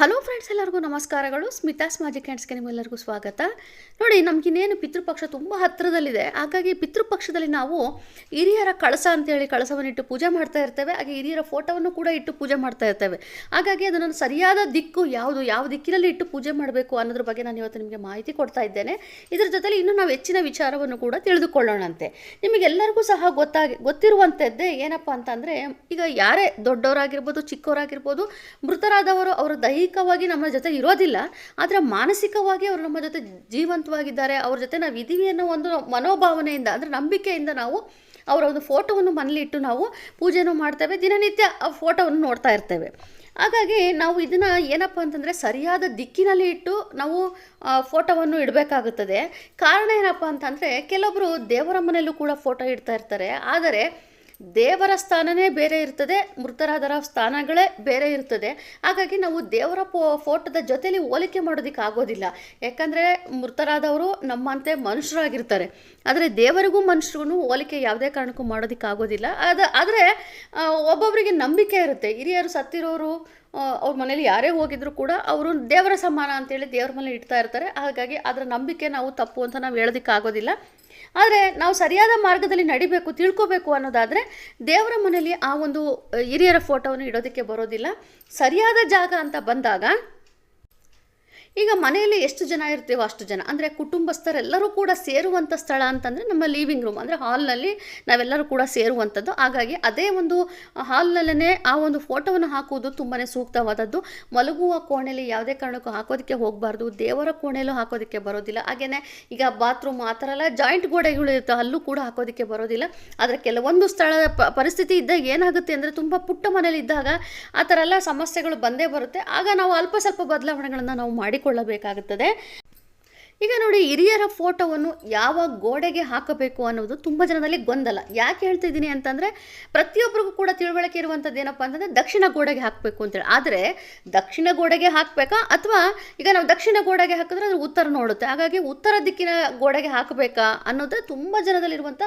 Hello friends, ಎಲ್ಲರಿಗೂ ನಮಸ್ಕಾರಗಳು. Smitha's magic ಹ್ಯಾಂಡ್ಸ್ಗೆ ನಿಮ್ಮೆಲ್ಲರಿಗೂ ಸ್ವಾಗತ. ನೋಡಿ ನಮಗಿನ್ನೇನು ಪಿತೃಪಕ್ಷ ತುಂಬ ಹತ್ತಿರದಲ್ಲಿದೆ. ಹಾಗಾಗಿ ಪಿತೃಪಕ್ಷದಲ್ಲಿ ನಾವು ಹಿರಿಯರ ಕಳಸ ಅಂತೇಳಿ ಕಳಸವನ್ನು ಇಟ್ಟು ಪೂಜೆ ಮಾಡ್ತಾ ಇರ್ತೇವೆ. ಹಾಗೆ ಹಿರಿಯರ ಫೋಟೋವನ್ನು ಕೂಡ ಇಟ್ಟು ಪೂಜೆ ಮಾಡ್ತಾ ಇರ್ತೇವೆ. ಹಾಗಾಗಿ ಅದನ್ನು ಸರಿಯಾದ ದಿಕ್ಕು ಯಾವುದು, ಯಾವ ದಿಕ್ಕಿನಲ್ಲಿ ಇಟ್ಟು ಪೂಜೆ ಮಾಡಬೇಕು ಅನ್ನೋದ್ರ ಬಗ್ಗೆ ನಾನು ಇವತ್ತು ನಿಮಗೆ ಮಾಹಿತಿ ಕೊಡ್ತಾ ಇದ್ದೇನೆ. ಇದರ ಜೊತೆಲಿ ಇನ್ನೂ ನಾವು ಹೆಚ್ಚಿನ ವಿಚಾರವನ್ನು ಕೂಡ ತಿಳಿದುಕೊಳ್ಳೋಣಂತೆ. ನಿಮಗೆಲ್ಲರಿಗೂ ಸಹ ಗೊತ್ತಾಗಿ ಗೊತ್ತಿರುವಂಥದ್ದೇ ಏನಪ್ಪ ಅಂತಂದರೆ, ಈಗ ಯಾರೇ ದೊಡ್ಡವರಾಗಿರ್ಬೋದು, ಚಿಕ್ಕವರಾಗಿರ್ಬೋದು, ಮೃತರಾದವರು ಅವರ ದೈಹಿಕವಾಗಿ ನಮ್ಮ ಜೊತೆ ಇರೋದಿಲ್ಲ, ಆದರೆ ಮಾನಸಿಕವಾಗಿ ಅವರು ನಮ್ಮ ಜೊತೆ ಜೀವಂತವಾಗಿದ್ದಾರೆ, ಅವ್ರ ಜೊತೆ ನಾವು ಇದ್ದೀವಿ ಅನ್ನೋ ಒಂದು ಮನೋಭಾವನೆಯಿಂದ, ಅಂದರೆ ನಂಬಿಕೆಯಿಂದ ನಾವು ಅವರ ಒಂದು ಫೋಟೋವನ್ನು ಮನೇಲಿ ಇಟ್ಟು ನಾವು ಪೂಜೆನೂ ಮಾಡ್ತೇವೆ, ದಿನನಿತ್ಯ ಆ ಫೋಟೋವನ್ನು ನೋಡ್ತಾ ಇರ್ತೇವೆ. ಹಾಗಾಗಿ ನಾವು ಇದನ್ನು ಏನಪ್ಪ ಅಂತಂದರೆ ಸರಿಯಾದ ದಿಕ್ಕಿನಲ್ಲಿ ಇಟ್ಟು ನಾವು ಫೋಟೋವನ್ನು ಇಡಬೇಕಾಗುತ್ತದೆ. ಕಾರಣ ಏನಪ್ಪ ಅಂತಂದರೆ ಕೆಲವೊಬ್ಬರು ದೇವರ ಮನೆಯಲ್ಲೂ ಕೂಡ ಫೋಟೋ ಇಡ್ತಾ ಇರ್ತಾರೆ, ಆದರೆ ದೇವರ ಸ್ಥಾನನೇ ಬೇರೆ ಇರ್ತದೆ, ಮೃತರಾದರ ಸ್ಥಾನಗಳೇ ಬೇರೆ ಇರ್ತದೆ. ಹಾಗಾಗಿ ನಾವು ದೇವರ ಪೋ ಫೋಟೋದ ಜೊತೆಲಿ ಹೋಲಿಕೆ ಮಾಡೋದಕ್ಕೆ ಆಗೋದಿಲ್ಲ. ಯಾಕಂದರೆ ಮೃತರಾದವರು ನಮ್ಮಂತೆ ಮನುಷ್ಯರಾಗಿರ್ತಾರೆ. ಆದರೆ ದೇವರಿಗೂ ಮನುಷ್ಯರಿಗೂ ಹೋಲಿಕೆ ಯಾವುದೇ ಕಾರಣಕ್ಕೂ ಮಾಡೋದಕ್ಕೆ ಆಗೋದಿಲ್ಲ. ಅದು, ಆದರೆ ಒಬ್ಬೊಬ್ಬರಿಗೆ ನಂಬಿಕೆ ಇರುತ್ತೆ. ಹಿರಿಯರು ಸತ್ತಿರೋರು ಅವ್ರ ಮನೇಲಿ ಯಾರೇ ಹೋಗಿದ್ರು ಕೂಡ ಅವರು ದೇವರ ಸಮಾನ ಅಂತೇಳಿ ದೇವ್ರ ಮನೇಲಿ ಇಡ್ತಾ ಇರ್ತಾರೆ. ಹಾಗಾಗಿ ಅದರ ನಂಬಿಕೆ ನಾವು ತಪ್ಪು ಅಂತ ನಾವು ಹೇಳೋದಕ್ಕೆ ಆಗೋದಿಲ್ಲ ಆದರೆ ನಾವು ಸರಿಯಾದ ಮಾರ್ಗದಲ್ಲಿ ನಡಿಬೇಕು, ತಿಳ್ಕೋಬೇಕು ಅನ್ನೋದಾದರೆ ದೇವರ ಮನೆಯಲ್ಲಿ ಆ ಒಂದು ಹಿರಿಯರ ಫೋಟೋವನ್ನು ಇಡೋದಕ್ಕೆ ಬರೋದಿಲ್ಲ. ಸರಿಯಾದ ಜಾಗ ಅಂತ ಬಂದಾಗ ಈಗ ಮನೆಯಲ್ಲಿ ಎಷ್ಟು ಜನ ಇರ್ತೀವೋ ಅಷ್ಟು ಜನ. ಅಂದರೆ ಕುಟುಂಬಸ್ಥರೆಲ್ಲರೂ ಕೂಡ ಸೇರುವಂಥ ಸ್ಥಳ ಅಂತಂದರೆ ನಮ್ಮ ಲಿವಿಂಗ್ ರೂಮ್ ಅಂದರೆ ಹಾಲ್ನಲ್ಲಿ ನಾವೆಲ್ಲರೂ ಕೂಡ ಸೇರುವಂಥದ್ದು. ಹಾಗಾಗಿ ಅದೇ ಒಂದು ಹಾಲ್ನಲ್ಲೇ ಆ ಒಂದು ಫೋಟೋವನ್ನು ಹಾಕುವುದು ತುಂಬಾ ಸೂಕ್ತವಾದದ್ದು. ಮಲಗುವ ಕೋಣೆಯಲ್ಲಿ ಯಾವುದೇ ಕಾರಣಕ್ಕೂ ಹಾಕೋದಕ್ಕೆ ಹೋಗಬಾರ್ದು. ದೇವರ ಕೋಣೆಯಲ್ಲೂ ಹಾಕೋದಕ್ಕೆ ಬರೋದಿಲ್ಲ. ಹಾಗೆಯೇ ಈಗ ಬಾತ್ರೂಮ್ ಆ ಥರ ಎಲ್ಲ ಜಾಯಿಂಟ್ ಗೋಡೆಗಳು ಇರ್ತವೆ ಅಲ್ಲೂ ಕೂಡ ಹಾಕೋದಕ್ಕೆ ಬರೋದಿಲ್ಲ. ಆದರೆ ಕೆಲವೊಂದು ಸ್ಥಳದ ಪರಿಸ್ಥಿತಿ ಇದ್ದಾಗ ಏನಾಗುತ್ತೆ ಅಂದರೆ ತುಂಬ ಪುಟ್ಟ ಮನೇಲಿ ಇದ್ದಾಗ ಆ ಥರ ಎಲ್ಲ ಸಮಸ್ಯೆಗಳು ಬಂದೇ ಬರುತ್ತೆ. ಆಗ ನಾವು ಅಲ್ಪ ಸ್ವಲ್ಪ ಬದಲಾವಣೆಗಳನ್ನು ನಾವು ಮಾಡಿಕೊಳ್ಳಬೇಕಾಗುತ್ತದೆ. ಈಗ ನೋಡಿ ಹಿರಿಯರ ಫೋಟೋವನ್ನು ಯಾವ ಗೋಡೆಗೆ ಹಾಕಬೇಕು ಅನ್ನೋದು ತುಂಬ ಜನದಲ್ಲಿ ಗೊಂದಲ. ಯಾಕೆ ಹೇಳ್ತಾ ಇದ್ದೀನಿ ಅಂತಂದರೆ ಪ್ರತಿಯೊಬ್ಬರಿಗೂ ಕೂಡ ತಿಳುವಳಿಕೆ ಇರುವಂಥದ್ದು ಏನಪ್ಪ ಅಂತಂದರೆ ದಕ್ಷಿಣ ಗೋಡೆಗೆ ಹಾಕಬೇಕು ಅಂತೇಳಿ ಆದರೆ ದಕ್ಷಿಣ ಗೋಡೆಗೆ ಹಾಕಬೇಕಾ? ಅಥವಾ ಈಗ ನಾವು ದಕ್ಷಿಣ ಗೋಡೆಗೆ ಹಾಕಿದ್ರೆ ಅದು ಉತ್ತರ ನೋಡುತ್ತೆ. ಹಾಗಾಗಿ ಉತ್ತರ ದಿಕ್ಕಿನ ಗೋಡೆಗೆ ಹಾಕಬೇಕಾ ಅನ್ನೋದು ತುಂಬ ಜನದಲ್ಲಿರುವಂಥ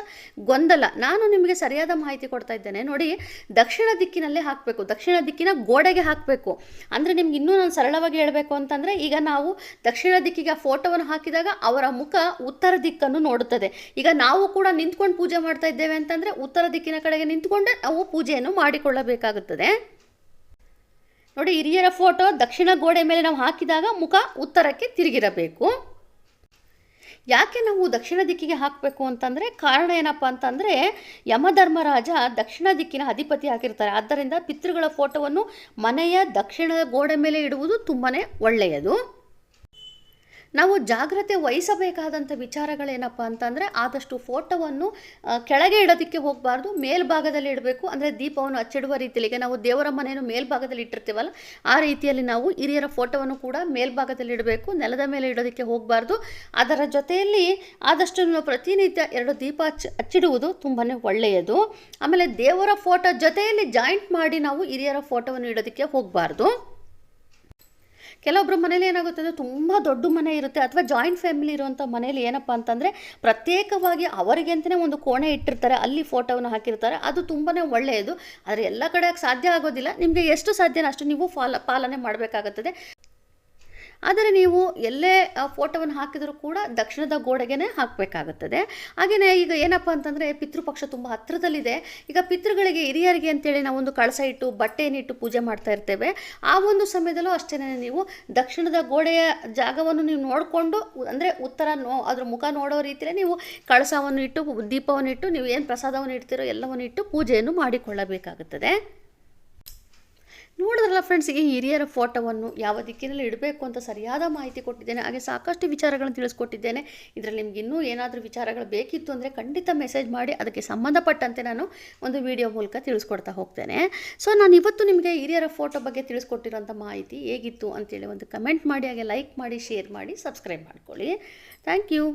ಗೊಂದಲ. ನಾನು ನಿಮಗೆ ಸರಿಯಾದ ಮಾಹಿತಿ ಕೊಡ್ತಾ ಇದ್ದೇನೆ. ನೋಡಿ ದಕ್ಷಿಣ ದಿಕ್ಕಿನಲ್ಲೇ ಹಾಕಬೇಕು. ದಕ್ಷಿಣ ದಿಕ್ಕಿನ ಗೋಡೆಗೆ ಹಾಕಬೇಕು. ಅಂದರೆ ನಿಮ್ಗೆ ಇನ್ನೂ ನಾನು ಸರಳವಾಗಿ ಹೇಳಬೇಕು ಅಂತಂದರೆ ಈಗ ನಾವು ದಕ್ಷಿಣ ದಿಕ್ಕಿಗೆ ಆ ಫೋಟೋವನ್ನು ಹಾಕಿದಾಗ ಅವರ ಮುಖ ಉತ್ತರ ದಿಕ್ಕನ್ನು ನೋಡುತ್ತದೆ. ಈಗ ನಾವು ಕೂಡ ನಿಂತ್ಕೊಂಡು ಪೂಜೆ ಮಾಡ್ತಾ ಇದ್ದೇವೆ ಅಂತಂದರೆ ಉತ್ತರ ದಿಕ್ಕಿನ ಕಡೆಗೆ ನಿಂತ್ಕೊಂಡೆ ನಾವು ಪೂಜೆಯನ್ನು ಮಾಡಿಕೊಳ್ಳಬೇಕಾಗುತ್ತದೆ. ನೋಡಿ, ಹಿರಿಯರ ಫೋಟೋ ದಕ್ಷಿಣ ಗೋಡೆ ಮೇಲೆ ನಾವು ಹಾಕಿದಾಗ ಮುಖ ಉತ್ತರಕ್ಕೆ ತಿರುಗಿರಬೇಕು. ಯಾಕೆ ನಾವು ದಕ್ಷಿಣ ದಿಕ್ಕಿಗೆ ಹಾಕಬೇಕು ಅಂತಂದರೆ, ಕಾರಣ ಏನಪ್ಪ ಅಂತಂದರೆ, ಯಮಧರ್ಮರಾಜ ದಕ್ಷಿಣ ದಿಕ್ಕಿನ ಅಧಿಪತಿ ಆಗಿರ್ತಾರೆ. ಆದ್ದರಿಂದ ಪಿತೃಗಳ ಫೋಟೋವನ್ನು ಮನೆಯ ದಕ್ಷಿಣ ಗೋಡೆ ಮೇಲೆ ಇಡುವುದು ತುಂಬಾ ಒಳ್ಳೆಯದು. ನಾವು ಜಾಗ್ರತೆ ವಹಿಸಬೇಕಾದಂಥ ವಿಚಾರಗಳೇನಪ್ಪ ಅಂತಂದರೆ ಆದಷ್ಟು ಫೋಟೋವನ್ನು ಕೆಳಗೆ ಇಡೋದಕ್ಕೆ ಹೋಗಬಾರ್ದು, ಮೇಲ್ಭಾಗದಲ್ಲಿ ಇಡಬೇಕು. ಅಂದರೆ ದೀಪವನ್ನು ಹಚ್ಚಿಡುವ ರೀತಿಯಲ್ಲಿ ಈಗ ನಾವು ದೇವರ ಮನೆಯನ್ನು ಮೇಲ್ಭಾಗದಲ್ಲಿ ಇಟ್ಟಿರ್ತೀವಲ್ಲ, ಆ ರೀತಿಯಲ್ಲಿ ನಾವು ಹಿರಿಯರ ಫೋಟೋವನ್ನು ಕೂಡ ಮೇಲ್ಭಾಗದಲ್ಲಿ ಇಡಬೇಕು, ನೆಲದ ಮೇಲೆ ಇಡೋದಕ್ಕೆ ಹೋಗಬಾರ್ದು. ಅದರ ಜೊತೆಯಲ್ಲಿ ಆದಷ್ಟು ನಾವು ಪ್ರತಿನಿತ್ಯ ಎರಡು ದೀಪ ಹಚ್ಚ ಹಚ್ಚಿಡುವುದು ತುಂಬಾ ಒಳ್ಳೆಯದು. ಆಮೇಲೆ ದೇವರ ಫೋಟೋ ಜೊತೆಯಲ್ಲಿ ಜಾಯಿಂಟ್ ಮಾಡಿ ನಾವು ಹಿರಿಯರ ಫೋಟೋವನ್ನು ಇಡೋದಕ್ಕೆ ಹೋಗಬಾರ್ದು. ಕೆಲವೊಬ್ಬರ ಮನೇಲಿ ಏನಾಗುತ್ತೆ ಅಂದರೆ ತುಂಬ ದೊಡ್ಡ ಮನೆ ಇರುತ್ತೆ ಅಥವಾ ಜಾಯಿಂಟ್ ಫ್ಯಾಮಿಲಿ ಇರುವಂಥ ಮನೇಲಿ ಏನಪ್ಪ ಅಂತಂದರೆ ಪ್ರತ್ಯೇಕವಾಗಿ ಅವರಿಗೆ ಅಂತಲೇ ಒಂದು ಕೋಣೆ ಇಟ್ಟಿರ್ತಾರೆ, ಅಲ್ಲಿ ಫೋಟೋವನ್ನು ಹಾಕಿರ್ತಾರೆ. ಅದು ತುಂಬಾ ಒಳ್ಳೆಯದು. ಆದರೆ ಎಲ್ಲ ಕಡೆ ಸಾಧ್ಯ ಆಗೋದಿಲ್ಲ. ನಿಮಗೆ ಎಷ್ಟು ಸಾಧ್ಯನೋ ಅಷ್ಟು ನೀವು ಫಾಲ, ಪಾಲನೆ ಮಾಡಬೇಕಾಗುತ್ತದೆ. ಆದರೆ ನೀವು ಎಲ್ಲೇ ಫೋಟೋವನ್ನು ಹಾಕಿದರೂ ಕೂಡ ದಕ್ಷಿಣದ ಗೋಡೆಗೆ ಹಾಕಬೇಕಾಗುತ್ತದೆ. ಹಾಗೆಯೇ ಈಗ ಏನಪ್ಪ ಅಂತಂದರೆ ಪಿತೃಪಕ್ಷ ತುಂಬ ಹತ್ತಿರದಲ್ಲಿದೆ. ಈಗ ಪಿತೃಗಳಿಗೆ ಹಿರಿಯರಿಗೆ ಅಂತೇಳಿ ನಾವು ಒಂದು ಕಳಸ ಇಟ್ಟು ಬಟ್ಟೆಯನ್ನಿಟ್ಟು ಪೂಜೆ ಮಾಡ್ತಾ ಇರ್ತೇವೆ. ಆ ಒಂದು ಸಮಯದಲ್ಲೂ ಅಷ್ಟೇ ನೀವು ದಕ್ಷಿಣದ ಗೋಡೆಯ ಜಾಗವನ್ನು ನೀವು ನೋಡಿಕೊಂಡು, ಅಂದರೆ ಉತ್ತರ ನೋ, ಅದ್ರ ಮುಖ ನೋಡೋ ರೀತಿಯಲ್ಲೇ ನೀವು ಕಳಸವನ್ನು ಇಟ್ಟು, ದೀಪವನ್ನು ಇಟ್ಟು, ನೀವು ಏನು ಪ್ರಸಾದವನ್ನು ಇಡ್ತೀರೋ ಎಲ್ಲವನ್ನು ಇಟ್ಟು ಪೂಜೆಯನ್ನು ಮಾಡಿಕೊಳ್ಳಬೇಕಾಗುತ್ತದೆ. ನೋಡಿದ್ರಲ್ಲ ಫ್ರೆಂಡ್ಸ್ ಈ ಹಿರಿಯರ ಫೋಟೋವನ್ನು ಯಾವ ದಿಕ್ಕಿನಲ್ಲಿ ಇಡಬೇಕು ಅಂತ ಸರಿಯಾದ ಮಾಹಿತಿ ಕೊಟ್ಟಿದ್ದೇನೆ, ಹಾಗೆ ಸಾಕಷ್ಟು ವಿಚಾರಗಳನ್ನು ತಿಳಿಸ್ಕೊಟ್ಟಿದ್ದೇನೆ. ಇದರಲ್ಲಿ ನಿಮ್ಗೆ ಇನ್ನೂ ಏನಾದರೂ ವಿಚಾರಗಳು ಬೇಕಿತ್ತು ಅಂದರೆ ಖಂಡಿತ ಮೆಸೇಜ್ ಮಾಡಿ, ಅದಕ್ಕೆ ಸಂಬಂಧಪಟ್ಟಂತೆ ನಾನು ಒಂದು ವಿಡಿಯೋ ಮೂಲಕ ತಿಳಿಸ್ಕೊಡ್ತಾ ಹೋಗ್ತೇನೆ. ಸೊ ನಾನು ಇವತ್ತು ನಿಮಗೆ ಹಿರಿಯರ ಫೋಟೋ ಬಗ್ಗೆ ತಿಳಿಸ್ಕೊಟ್ಟಿರೋಂಥ ಮಾಹಿತಿ ಹೇಗಿತ್ತು ಅಂತೇಳಿ ಒಂದು ಕಮೆಂಟ್ ಮಾಡಿ, ಹಾಗೆ ಲೈಕ್ ಮಾಡಿ ಶೇರ್ ಮಾಡಿ ಸಬ್ಸ್ಕ್ರೈಬ್ ಮಾಡ್ಕೊಳ್ಳಿ. Thank you